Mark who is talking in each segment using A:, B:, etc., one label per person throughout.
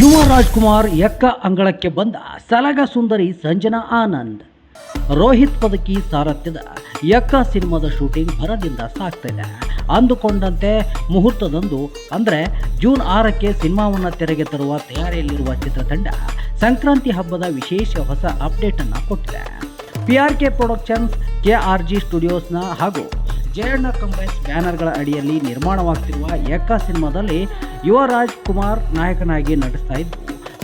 A: ಯುವ ರಾಜ್ಕುಮಾರ್ ಎಕ್ಕ ಅಂಗಳಕ್ಕೆ ಬಂದ ಸಲಗ ಸುಂದರಿ ಸಂಜನಾ ಆನಂದ್. ರೋಹಿತ್ ಪದಕಿ ಸಾರಥ್ಯದ ಎಕ್ಕ ಸಿನಿಮಾದ ಶೂಟಿಂಗ್ ಭರದಿಂದ ಸಾಗ್ತಿದೆ ಅಂದುಕೊಂಡಂತೆ ಮುಹೂರ್ತದಂದು ಅಂದರೆ ಜೂನ್ ಆರಕ್ಕೆ ಸಿನಿಮಾವನ್ನು ತೆರೆಗೆ ತರುವ ತಯಾರಿಯಲ್ಲಿರುವ ಚಿತ್ರತಂಡ ಸಂಕ್ರಾಂತಿ ಹಬ್ಬದ ವಿಶೇಷ ಹೊಸ ಅಪ್ಡೇಟನ್ನು ಕೊಟ್ಟಿದೆ. P R K productions K R G ಸ್ಟುಡಿಯೋಸ್ನ ಹಾಗೂ ಜಯಣ್ಣ ಕಂಬೈನ್ಸ್ ಬ್ಯಾನರ್ಗಳ ಅಡಿಯಲ್ಲಿ ನಿರ್ಮಾಣವಾಗ್ತಿರುವ ಯಕ್ಕ ಸಿನಿಮಾದಲ್ಲಿ ಯುವರಾಜ್ ಕುಮಾರ್ ನಾಯಕನಾಗಿ ನಟಿಸ್ತಾ ಇದ್ದು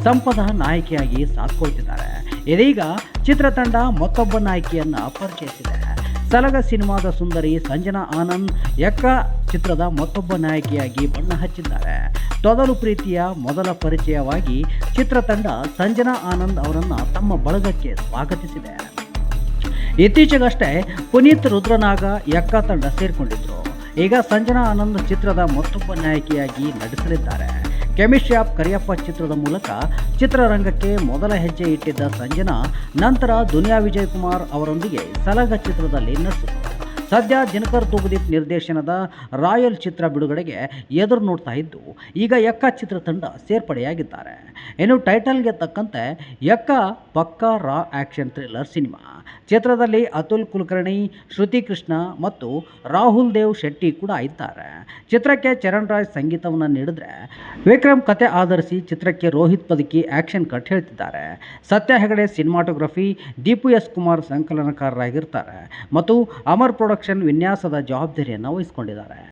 A: ಸಂಪದ ನಾಯಕಿಯಾಗಿ ಸಾಥ್ಕೊಳ್ತಿದ್ದಾರೆ. ಇದೀಗ ಚಿತ್ರತಂಡ ಮತ್ತೊಬ್ಬ ನಾಯಕಿಯನ್ನು ಪರಿಚಯಿಸಿದೆ. ಸಲಗ ಸಿನಿಮಾದ ಸುಂದರಿ ಸಂಜನಾ ಆನಂದ್ ಎಕ್ಕ ಚಿತ್ರದ ಮತ್ತೊಬ್ಬ ನಾಯಕಿಯಾಗಿ ಬಣ್ಣ ಹಚ್ಚಿದ್ದಾರೆ. ತೊದಲು ಪ್ರೀತಿಯ ಮೊದಲ ಪರಿಚಯವಾಗಿ ಚಿತ್ರತಂಡ ಸಂಜನಾ ಆನಂದ್ ಅವರನ್ನು ತಮ್ಮ ಬಳಗಕ್ಕೆ ಸ್ವಾಗತಿಸಿದೆ. ಇತ್ತೀಚೆಗಷ್ಟೇ ಪುನೀತ್ ರುದ್ರನಾಗ ಯಕ್ಕ ತಂಡ ಸೇರಿಕೊಂಡಿದ್ರು. ಈಗ ಸಂಜನಾ ಆನಂದ್ ಚಿತ್ರದ ಮತ್ತೊಬ್ಬ ನಾಯಕಿಯಾಗಿ ನಟಿಸಲಿದ್ದಾರೆ. ಆಫ್ ಕರಿಯಪ್ಪ ಚಿತ್ರದ ಮೂಲಕ ಚಿತ್ರರಂಗಕ್ಕೆ ಮೊದಲ ಹೆಜ್ಜೆ ಇಟ್ಟಿದ್ದ ಸಂಜನಾ, ನಂತರ ದುನಿಯಾ ವಿಜಯ್ ಕುಮಾರ್ ಅವರೊಂದಿಗೆ ಸಲಗ ಚಿತ್ರದಲ್ಲಿ ನಟಿಸಿದರು. ಸದ್ಯ ದಿನಕರ್ ತೂಗುದೀಪ್ ನಿರ್ದೇಶನದ ರಾಯಲ್ ಚಿತ್ರ ಬಿಡುಗಡೆಗೆ ಎದುರು ನೋಡ್ತಾ ಇದ್ದು, ಈಗ ಯಕ್ಕ ಚಿತ್ರತಂಡ ಸೇರ್ಪಡೆಯಾಗಿದ್ದಾರೆ. ಇನ್ನು ಟೈಟಲ್ಗೆ ತಕ್ಕಂತೆ ಯಕ್ಕ ಪಕ್ಕಾ ರಾ ಆ್ಯಕ್ಷನ್ ಥ್ರಿಲ್ಲರ್ ಸಿನಿಮಾ. ಚಿತ್ರದಲ್ಲಿ ಅತುಲ್ ಕುಲಕರ್ಣಿ, ಶ್ರುತಿ ಕೃಷ್ಣ ಮತ್ತು ರಾಹುಲ್ ದೇವ್ ಶೆಟ್ಟಿ ಕೂಡ ಇದ್ದಾರೆ. ಚಿತ್ರಕ್ಕೆ ಚರಣ್ ರಾಜ್ ಸಂಗೀತವನ್ನು ನೀಡಿದ್ರೆ ವಿಕ್ರಮ್ ಕತೆ ಆಧರಿಸಿ ಚಿತ್ರಕ್ಕೆ ರೋಹಿತ್ ಪದಕಿ ಆ್ಯಕ್ಷನ್ ಕಟ್ ಹೇಳ್ತಿದ್ದಾರೆ. ಸತ್ಯ ಹೆಗಡೆ ಸಿನಿಮಾಟೋಗ್ರಫಿ ದೀಪು ಎಸ್ ಕುಮಾರ್ ಸಂಕಲನಕಾರರಾಗಿರ್ತಾರೆ. ಮತ್ತು ಅಮರ್ ಪ್ರೊಡಕ್ಷನ್ ವಿನ್ಯಾಸದ ಜವಾಬ್ದಾರಿಯನ್ನು ವಹಿಸಿಕೊಂಡಿದ್ದಾರೆ.